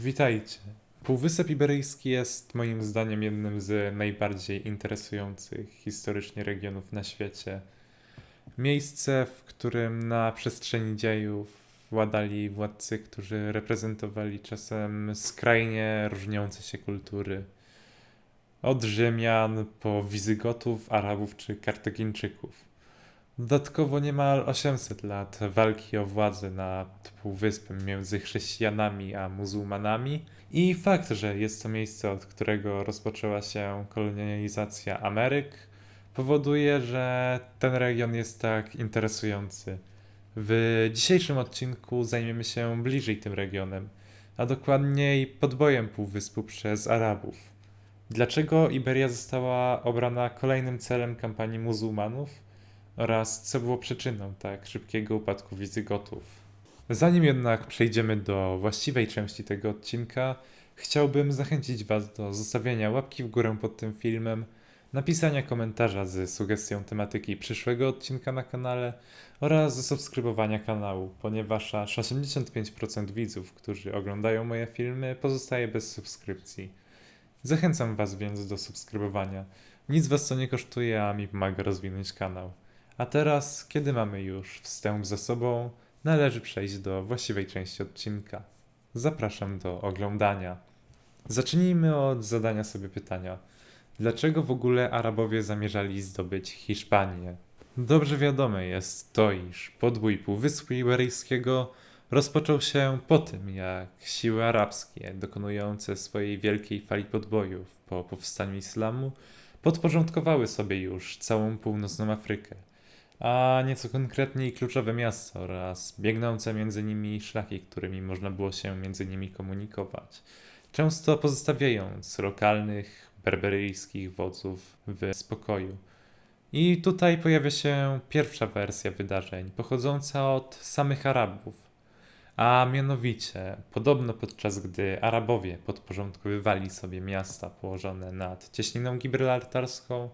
Witajcie. Półwysep Iberyjski jest moim zdaniem jednym z najbardziej interesujących historycznie regionów na świecie. Miejsce, w którym na przestrzeni dziejów władali władcy, którzy reprezentowali czasem skrajnie różniące się kultury. Od Rzymian po Wizygotów, Arabów czy Kartagińczyków. Dodatkowo niemal 800 lat walki o władzę nad Półwyspem między chrześcijanami a muzułmanami i fakt, że jest to miejsce, od którego rozpoczęła się kolonializacja Ameryk, powoduje, że ten region jest tak interesujący. W dzisiejszym odcinku zajmiemy się bliżej tym regionem, a dokładniej podbojem Półwyspu przez Arabów. Dlaczego Iberia została obrana kolejnym celem kampanii muzułmanów? Oraz co było przyczyną tak szybkiego upadku Wizygotów. Zanim jednak przejdziemy do właściwej części tego odcinka, chciałbym zachęcić Was do zostawienia łapki w górę pod tym filmem, napisania komentarza z sugestią tematyki przyszłego odcinka na kanale oraz zasubskrybowania kanału, ponieważ aż 85% widzów, którzy oglądają moje filmy, pozostaje bez subskrypcji. Zachęcam Was więc do subskrybowania. Nic Was to nie kosztuje, a mi pomaga rozwinąć kanał. A teraz, kiedy mamy już wstęp za sobą, należy przejść do właściwej części odcinka. Zapraszam do oglądania. Zacznijmy od zadania sobie pytania: dlaczego w ogóle Arabowie zamierzali zdobyć Hiszpanię? Dobrze wiadome jest to, iż podbój Półwyspu Iberyjskiego rozpoczął się po tym, jak siły arabskie dokonujące swojej wielkiej fali podbojów po powstaniu islamu podporządkowały sobie już całą północną Afrykę a nieco konkretniej kluczowe miasta oraz biegnące między nimi szlaki, którymi można było się między nimi komunikować, często pozostawiając lokalnych, berberyjskich wodzów w spokoju. I tutaj pojawia się pierwsza wersja wydarzeń, pochodząca od samych Arabów. A mianowicie, podobno podczas gdy Arabowie podporządkowywali sobie miasta położone nad cieśniną gibraltarską,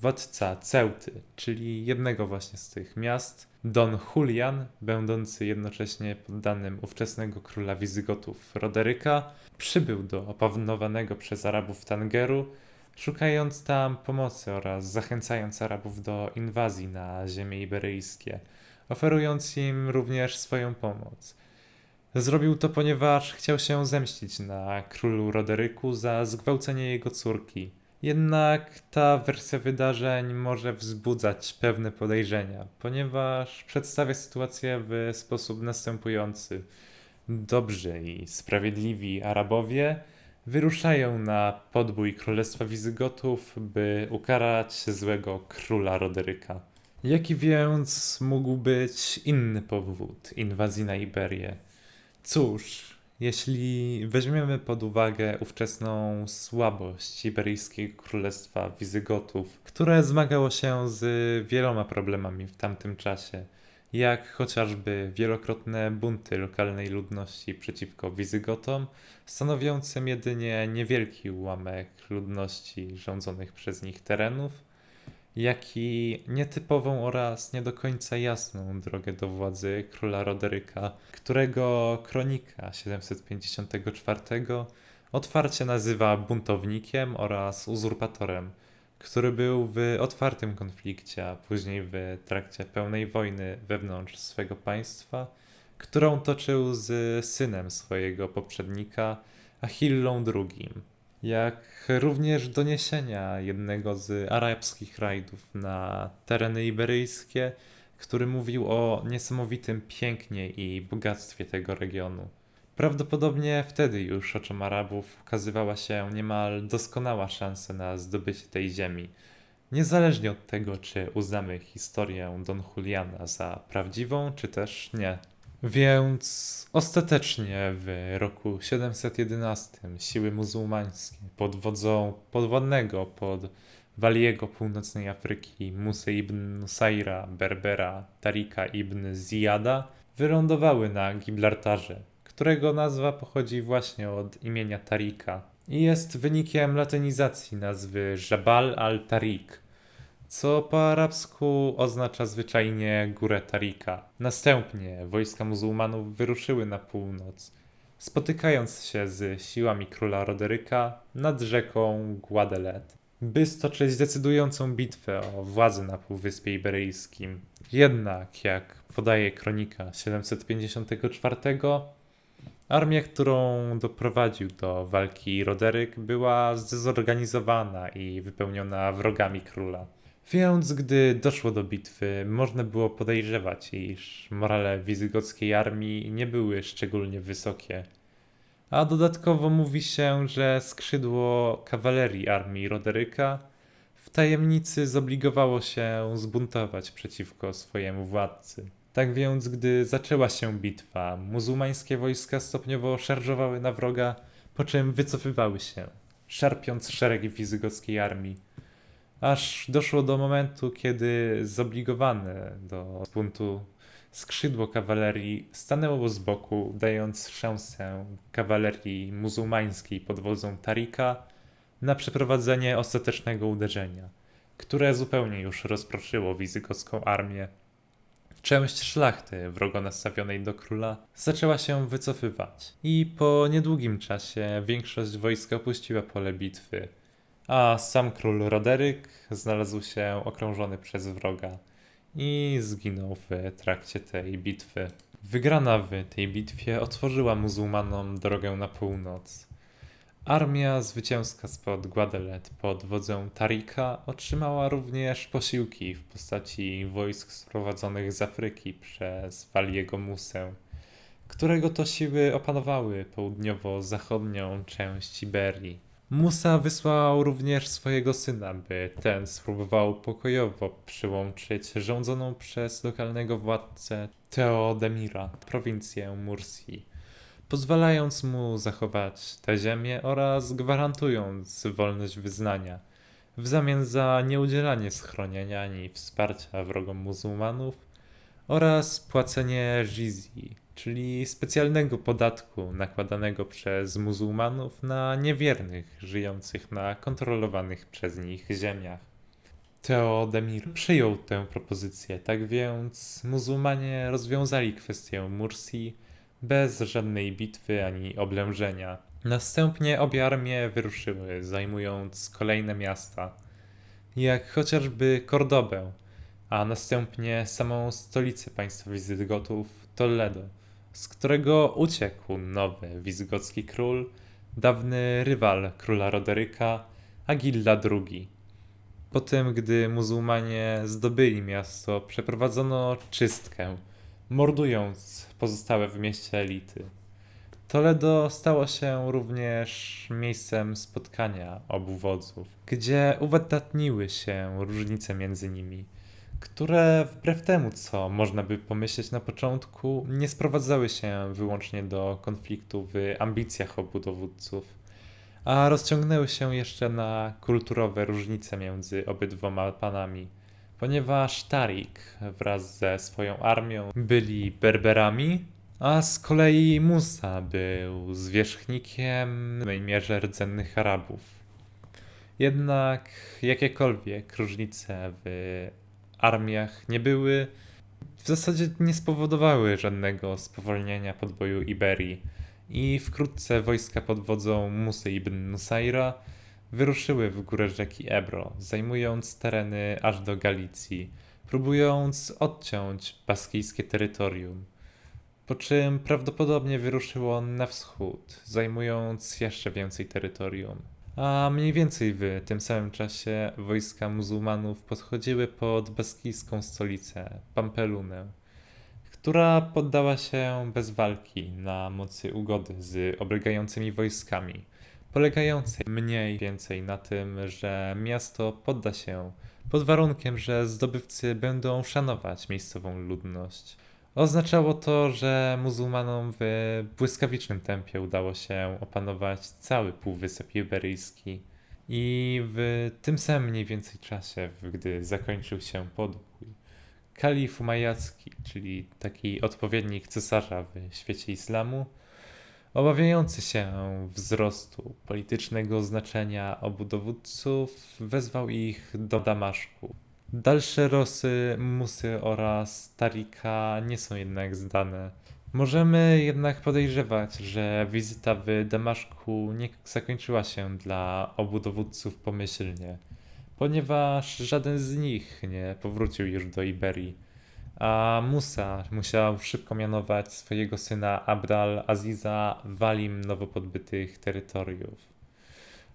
władca Ceuty, czyli jednego właśnie z tych miast, Don Julian, będący jednocześnie poddanym ówczesnego króla Wizygotów Roderyka, przybył do opanowanego przez Arabów Tangeru, szukając tam pomocy oraz zachęcając Arabów do inwazji na ziemie iberyjskie, oferując im również swoją pomoc. Zrobił to, ponieważ chciał się zemścić na królu Roderyku za zgwałcenie jego córki, jednak ta wersja wydarzeń może wzbudzać pewne podejrzenia, ponieważ przedstawia sytuację w sposób następujący. Dobrzy i sprawiedliwi Arabowie wyruszają na podbój Królestwa Wizygotów, by ukarać złego króla Roderyka. Jaki więc mógł być inny powód inwazji na Iberię? Cóż, jeśli weźmiemy pod uwagę ówczesną słabość Iberyjskiego Królestwa Wizygotów, które zmagało się z wieloma problemami w tamtym czasie, jak chociażby wielokrotne bunty lokalnej ludności przeciwko Wizygotom, stanowiącym jedynie niewielki ułamek ludności rządzonych przez nich terenów, jak i nietypową oraz nie do końca jasną drogę do władzy króla Roderyka, którego kronika 754 otwarcie nazywa buntownikiem oraz uzurpatorem, który był w otwartym konflikcie, a później w trakcie pełnej wojny wewnątrz swego państwa, którą toczył z synem swojego poprzednika, Achillą II jak również doniesienia jednego z arabskich rajdów na tereny iberyjskie, który mówił o niesamowitym pięknie i bogactwie tego regionu. Prawdopodobnie wtedy już oczom Arabów ukazywała się niemal doskonała szansa na zdobycie tej ziemi, niezależnie od tego, czy uznamy historię Don Juliana za prawdziwą, czy też nie. Więc ostatecznie w roku 711 siły muzułmańskie pod wodzą podwodnego pod Waliego północnej Afryki Musa ibn Nusaira, Berbera, Tarika ibn Ziyada wylądowały na Gibraltarze, którego nazwa pochodzi właśnie od imienia Tarika i jest wynikiem latynizacji nazwy Jabal al-Tarik, co po arabsku oznacza zwyczajnie górę Tarika. Następnie wojska muzułmanów wyruszyły na północ spotykając się z siłami króla Roderyka nad rzeką Guadelet, by stoczyć decydującą bitwę o władzę na Półwyspie Iberyjskim. Jednak, jak podaje kronika 754, armia, którą doprowadził do walki Roderyk, była zdezorganizowana i wypełniona wrogami króla. Więc gdy doszło do bitwy, można było podejrzewać, iż morale wizygockiej armii nie były szczególnie wysokie. A dodatkowo mówi się, że skrzydło kawalerii armii Roderyka w tajemnicy zobligowało się zbuntować przeciwko swojemu władcy. Tak więc, gdy zaczęła się bitwa, muzułmańskie wojska stopniowo szarżowały na wroga, po czym wycofywały się, szarpiąc szeregi wizygockiej armii aż doszło do momentu, kiedy zobligowane do buntu skrzydło kawalerii stanęło z boku, dając szansę kawalerii muzułmańskiej pod wodzą Tarika na przeprowadzenie ostatecznego uderzenia, które zupełnie już rozproszyło wizygocką armię. Część szlachty wrogo nastawionej do króla zaczęła się wycofywać i po niedługim czasie większość wojska opuściła pole bitwy, a sam król Roderyk znalazł się okrążony przez wroga i zginął w trakcie tej bitwy. Wygrana w tej bitwie otworzyła muzułmanom drogę na północ. Armia zwycięska spod Guadelet pod wodzą Tarika otrzymała również posiłki w postaci wojsk sprowadzonych z Afryki przez Waliego Musę, którego to siły opanowały południowo-zachodnią część Iberii. Musa wysłał również swojego syna, by ten spróbował pokojowo przyłączyć rządzoną przez lokalnego władcę Teodemira prowincję Mursji, pozwalając mu zachować tę ziemię oraz gwarantując wolność wyznania w zamian za nieudzielanie schronienia ani wsparcia wrogom muzułmanów oraz płacenie jizji, czyli specjalnego podatku nakładanego przez muzułmanów na niewiernych żyjących na kontrolowanych przez nich ziemiach. Teodemir przyjął tę propozycję, tak więc muzułmanie rozwiązali kwestię Mursji bez żadnej bitwy ani oblężenia. Następnie obie armie wyruszyły, zajmując kolejne miasta, jak chociażby Kordobę, a następnie samą stolicę państwa Wizygotów, Toledo z którego uciekł nowy wizgocki król, dawny rywal króla Roderyka, Agilla II. Po tym, gdy muzułmanie zdobyli miasto, przeprowadzono czystkę, mordując pozostałe w mieście elity. Toledo stało się również miejscem spotkania obu wodzów, gdzie uwydatniły się różnice między nimi – które wbrew temu, co można by pomyśleć na początku, nie sprowadzały się wyłącznie do konfliktu w ambicjach obu dowódców, a rozciągnęły się jeszcze na kulturowe różnice między obydwoma panami, ponieważ Tarik wraz ze swoją armią byli Berberami, a z kolei Musa był zwierzchnikiem w mierze rdzennych Arabów. Jednak jakiekolwiek różnice w armiach nie były, w zasadzie nie spowodowały żadnego spowolnienia podboju Iberii i wkrótce wojska pod wodzą Musy ibn Nusaira wyruszyły w górę rzeki Ebro, zajmując tereny aż do Galicji, próbując odciąć baskijskie terytorium. Po czym prawdopodobnie wyruszyło na wschód, zajmując jeszcze więcej terytorium a mniej więcej w tym samym czasie wojska muzułmanów podchodziły pod baskijską stolicę, Pampelunę, która poddała się bez walki na mocy ugody z oblegającymi wojskami, polegającej mniej więcej na tym, że miasto podda się pod warunkiem, że zdobywcy będą szanować miejscową ludność. Oznaczało to, że muzułmanom w błyskawicznym tempie udało się opanować cały Półwysep Iberyjski. I w tym samym mniej więcej czasie, gdy zakończył się podbój, kalif Umajacki, czyli taki odpowiednik cesarza w świecie islamu, obawiający się wzrostu politycznego znaczenia obu dowódców, wezwał ich do Damaszku Dalsze losy Musy oraz Tarika nie są jednak zdane, Możemy jednak podejrzewać, że wizyta w Damaszku nie zakończyła się dla obu dowódców pomyślnie, ponieważ żaden z nich nie powrócił już do Iberii, a Musa musiał szybko mianować swojego syna Abd al-Aziza walim nowo podbytych terytoriów.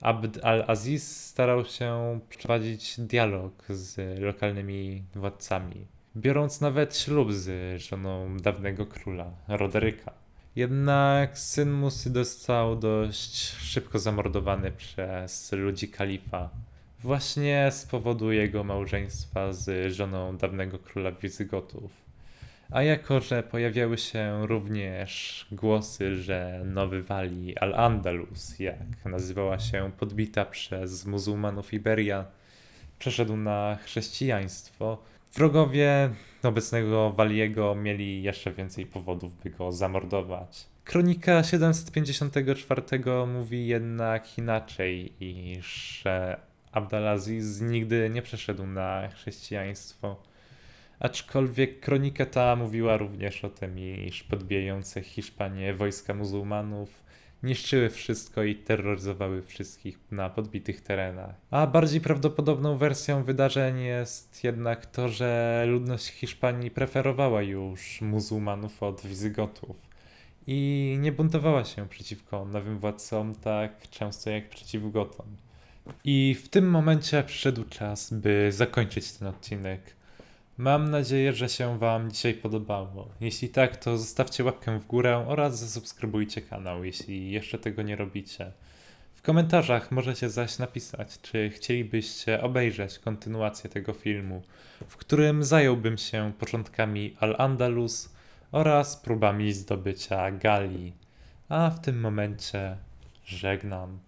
Abd al-Aziz starał się prowadzić dialog z lokalnymi władcami, biorąc nawet ślub z żoną dawnego króla, Roderyka. Jednak syn Musy został dość szybko zamordowany przez ludzi kalifa, właśnie z powodu jego małżeństwa z żoną dawnego króla Wizygotów. A jako, że pojawiały się również głosy, że nowy Wali Al-Andalus, jak nazywała się podbita przez muzułmanów Iberia, przeszedł na chrześcijaństwo, wrogowie obecnego Waliego mieli jeszcze więcej powodów, by go zamordować. Kronika 754 mówi jednak inaczej, iż Abdalaziz nigdy nie przeszedł na chrześcijaństwo. Aczkolwiek kronika ta mówiła również o tym, iż podbijające Hiszpanię wojska muzułmanów niszczyły wszystko i terroryzowały wszystkich na podbitych terenach. A bardziej prawdopodobną wersją wydarzeń jest jednak to, że ludność Hiszpanii preferowała już muzułmanów od Wizygotów i nie buntowała się przeciwko nowym władcom tak często jak przeciw Gotom. I w tym momencie przyszedł czas, by zakończyć ten odcinek. Mam nadzieję, że się Wam dzisiaj podobało. Jeśli tak, to zostawcie łapkę w górę oraz zasubskrybujcie kanał, jeśli jeszcze tego nie robicie. W komentarzach możecie zaś napisać, czy chcielibyście obejrzeć kontynuację tego filmu, w którym zająłbym się początkami Al-Andalus oraz próbami zdobycia Galii. A w tym momencie żegnam.